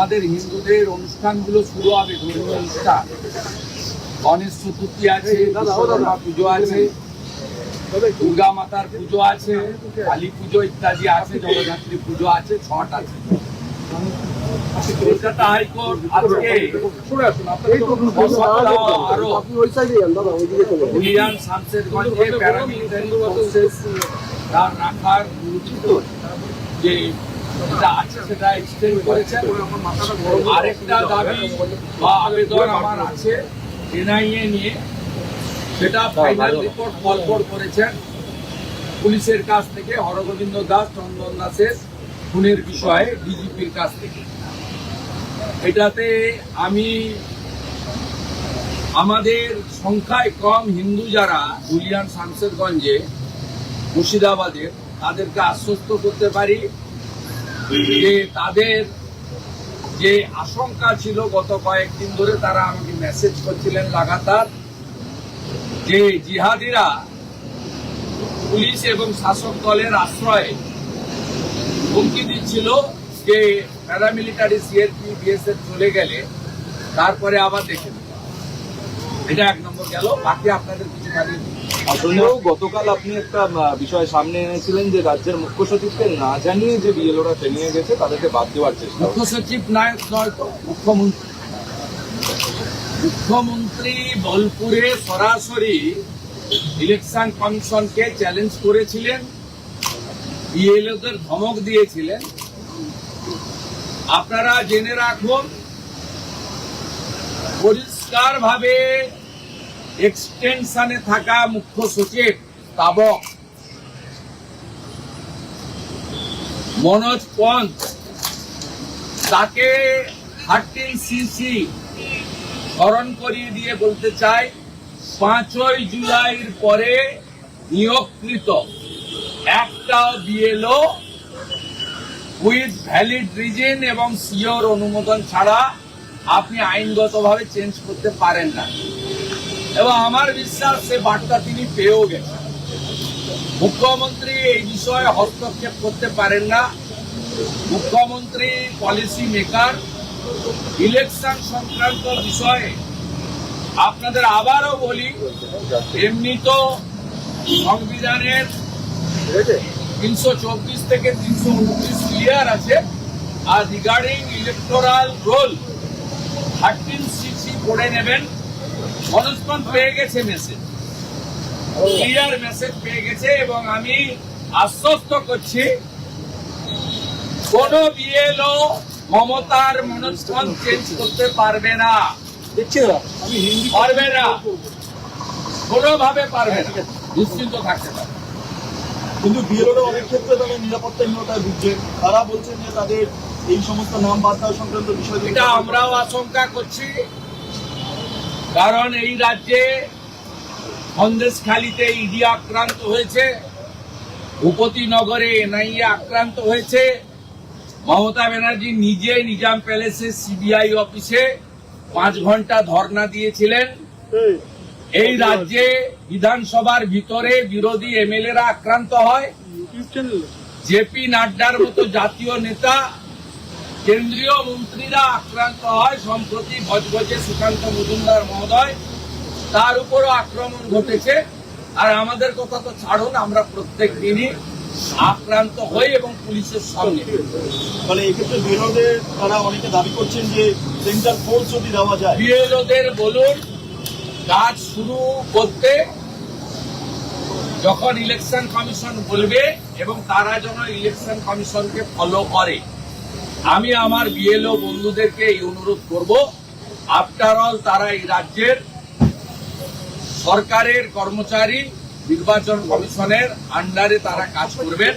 আমাদের হিন্দুদের অনুষ্ঠানগুলো শুরু হবে ধর্মীয় অনুষ্ঠান। গণেশ চতুর্থী আছে বিশ্বকর্মা পুজো আছে দুর্গা মাতার পুজো আছে কালী পুজো ইত্যাদি আছে জগদ্ধাত্রী পুজো আছে ছট আছে। কলকাতা হাইকোর্ট আজকে আরও শামশেরগঞ্জে প্যারামিলিটারি ফোর্সেস রাখার যে যেটা আছে সেটা এক্সটেন্ড করেছেন আরেকটা দাবি বা আবেদন আমার আছে। এনআইএ নিয়ে। সেটা ফাইনাল রিপোর্ট ফলফল করেছেন। পুলিশের কাছ থেকে হরগোবিন্দ দাস চন্দন দাসের খুনের বিষয়ে ডিজিপির কাছ থেকে। এটাতে আমি আমাদের সংখ্যায় কম হিন্দু যারা দুলিয়ান শামশেরগঞ্জে মুর্শিদাবাদের তাদেরকে আশ্বস্ত করতে পারি। যে তাদের যে আশঙ্কা ছিল গত কয়েকদিন ধরে তারা আমাকে মেসেজ করছিলেন লাগাতার যে জিহাদিরা পুলিশ এবং শাসক দলের আশ্রয়ে হুমকি দিচ্ছিল যে প্যারামিলিটারি সিআরপি বিএসএফ চলে গেলে তারপরে আবার দেখে। এটা এক নম্বর গেল, বাকি আপনাদের কিছু আসলেও গতকাল আপনি একটা বিষয় সামনে এনেছিলেন যে রাজ্যের মুখ্য সচিবকে না জানিয়ে যে বিএলওরা ট্রেনিংয়ে গেছে তাদেরকে বাদ দেওয়ার চেষ্টা মুখ্য সচিব নায়ক নয় তো মুখ্যমন্ত্রী। মুখ্যমন্ত্রী বোলপুরে সরাসরি ইলেকশন কমিশনকে চ্যালেঞ্জ করেছিলেন বিএলওদের ধমক দিয়েছিলেন। আপনারা জেনে রাখুন পরিষ্কার ভাবে এক্সটেনশনে থাকা মুখ্য সচিব তাবক। মনোজ পন্থ। তাকে থার্টিন সিসি স্মরণ করিয়ে দিয়ে বলতে চাই, পাঁচই জুলাইয়ের পরে নিয়োগকৃত একটা বিএলও উইথ ভ্যালিড রিজন এবং সিওর অনুমোদন ছাড়া আপনি আইনগতভাবে চেঞ্জ করতে পারেন না। এবং আমার বিশ্বাস সে বার্তা তিনি পেয়েও গেছেন। মুখ্যমন্ত্রী এই বিষয়ে হস্তক্ষেপ করতে পারেন না। মুখ্যমন্ত্রী পলিসি মেকার ইলেকশন সংক্রান্ত বিষয়ে আপনাদের আবারও বলি, এমনি তো সংবিধানের তিনশো চব্বিশ থেকে তিনশো উনত্রিশ ক্লিয়ার আছে। আর regarding electoral roll thirteen CC করে নেবেন। মনস্পন পেয়ে গেছে মেসেজ ক্লিয়ার মেসেজ পেয়ে গেছে এবং আমি আশ্বস্ত করছি কোন বিএলও মমতার চেঞ্জ করতে পারবে না। পারবে না। কোনোভাবে পারবে না। নিশ্চিন্ত থাকতে পারবে কিন্তু বিএলওরা অনেক ক্ষেত্রে তাদের নিরাপত্তাহীনতায় ভুগছে। তারা বলছেন যে তাদের এই সমস্ত নাম বাদ দেওয়া সংক্রান্ত বিষয় এটা আমরাও আশঙ্কা করছি। কারণ এই রাজ্যে সন্দেশখালিতে ইডি আক্রান্ত হয়েছে ভূপতিনগরে এনআইএ আক্রান্ত হয়েছে মমতা ব্যানার্জি নিজে নিজাম প্যালেসে সিবিআই অফিসে পাঁচ ঘণ্টা ধর্ণা দিয়েছিলেন। এই রাজ্যে বিধানসভার ভিতরে বিরোধী এমএলএরা আক্রান্ত হয়। জেপি নাড্ডার মতো জাতীয় নেতা কেন্দ্রীয় মন্ত্রীরা আক্রান্ত হয় সম্প্রতি ভজভজে সুকান্ত মজুমদার মহোদয়। তার উপরও আক্রমণ ঘটেছে। আর আমাদের কথা তো ছাড়ুন আমরা প্রত্যেক দিনই আক্রান্ত হই এবং পুলিশের সঙ্গে মানে এক্ষেত্রে বিএলওদের তারা অনেকে দাবি করছেন যে সেন্টার ফোর্স যদি দেওয়া যায়। বিএলওদের বলুন কাজ শুরু করতে যখন ইলেকশন কমিশন বলবে এবং তারা যেন ইলেকশন কমিশনকে ফলো করে। আমি আমার বিএলও বন্ধুদেরকে এই অনুরোধ করব আফটার অল তারা এই রাজ্যের সরকারের কর্মচারী, নির্বাচন কমিশনের আন্ডারে তারা কাজ করবেন।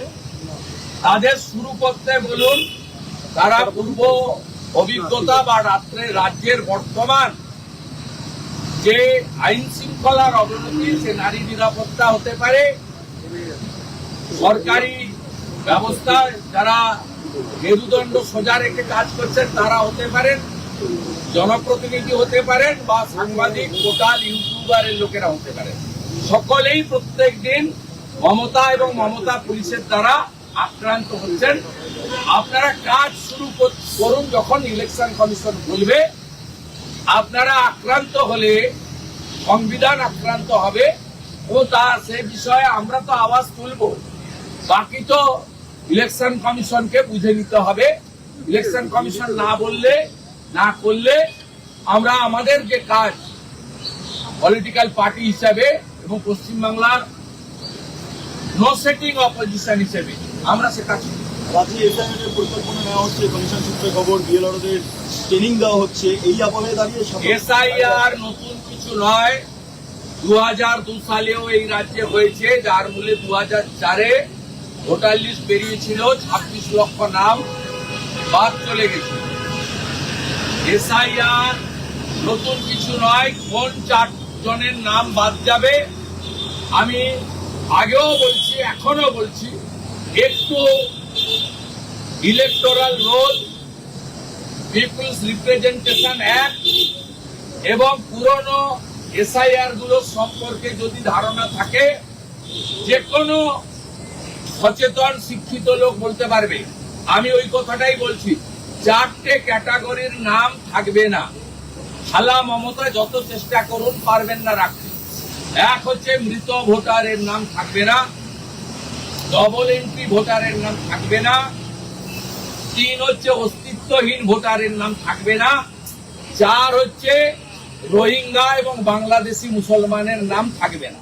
তাদের শুরু করতে বলুন, তারা পূর্ব অভিজ্ঞতা বা রাত্রে রাজ্যের বর্তমান যে আইন শৃঙ্খলার অবনতি, সে নারী নিরাপত্তা হতে পারে। সরকারি ব্যবস্থায় যারা মেরুদণ্ড সোজা রেখে কাজ করছেন, তারা হতে পারেন, জনপ্রতিনিধি হতে পারেন বা সাংবাদিক, পোর্টাল, ইউটিউবারের লোকেরা হতে পারেন। সকলেই প্রত্যেক দিন মমতা এবং মমতা পুলিশের দ্বারা আক্রান্ত হচ্ছেন। আপনারা কাজ শুরু করুন যখন ইলেকশন কমিশন বলবে। আপনারা আক্রান্ত হলে, সংবিধান আক্রান্ত হবে। ও তা সে বিষয়ে আমরা তো আওয়াজ তুলব। বাকি তো ইলেকশন কমিশনকে বুঝে নিতে হবে। ইলেকশন কমিশন না বললে না করলে আমরা আমাদের যে কাজ পলিটিক্যাল পার্টি হিসাবে এবং পশ্চিমবাংলার নো সেটিং অপোজিশন হিসেবে আমরা সে কাজ রাজ্যে পরিকল্পনা নেওয়া হচ্ছে কমিশন সূত্রে খবর বিএলআরদের ট্রেনিং দেওয়া হচ্ছে। এই আবহে দাঁড়িয়ে এসআইআর নতুন কিছু নয়। দু হাজার দু সালেও এই রাজ্যে হয়েছে যার মূলে দু হাজার চারে ভোটার লিস্ট বেরিয়েছিল, ছাব্বিশ লক্ষ নাম বাদ চলে গেছে। এসআইআর নতুন কিছু নয়, কোন চার জনের নাম বাদ যাবে? আমি আগেও বলছি এখনও বলছি, একটু electoral roll people's representation act এবং পুরনো এসআইআরগুলো সম্পর্কে যদি ধারণা থাকে যে কোনো সচেতন, শিক্ষিত লোক বলতে পারবে। আমি ওই কথাটাই বলছি, চারটে ক্যাটাগরির নাম থাকবে না। হালা মমতা যত চেষ্টা করুন, পারবেন না রাখতে। এক হচ্ছে মৃত ভোটারের নাম থাকবে না ডবল এন্ট্রি ভোটারের নাম থাকবে না, তিন হচ্ছে অস্তিত্বহীন ভোটারের নাম থাকবে না, চার হচ্ছে রোহিঙ্গা এবং বাংলাদেশি মুসলমানের নাম থাকবে না।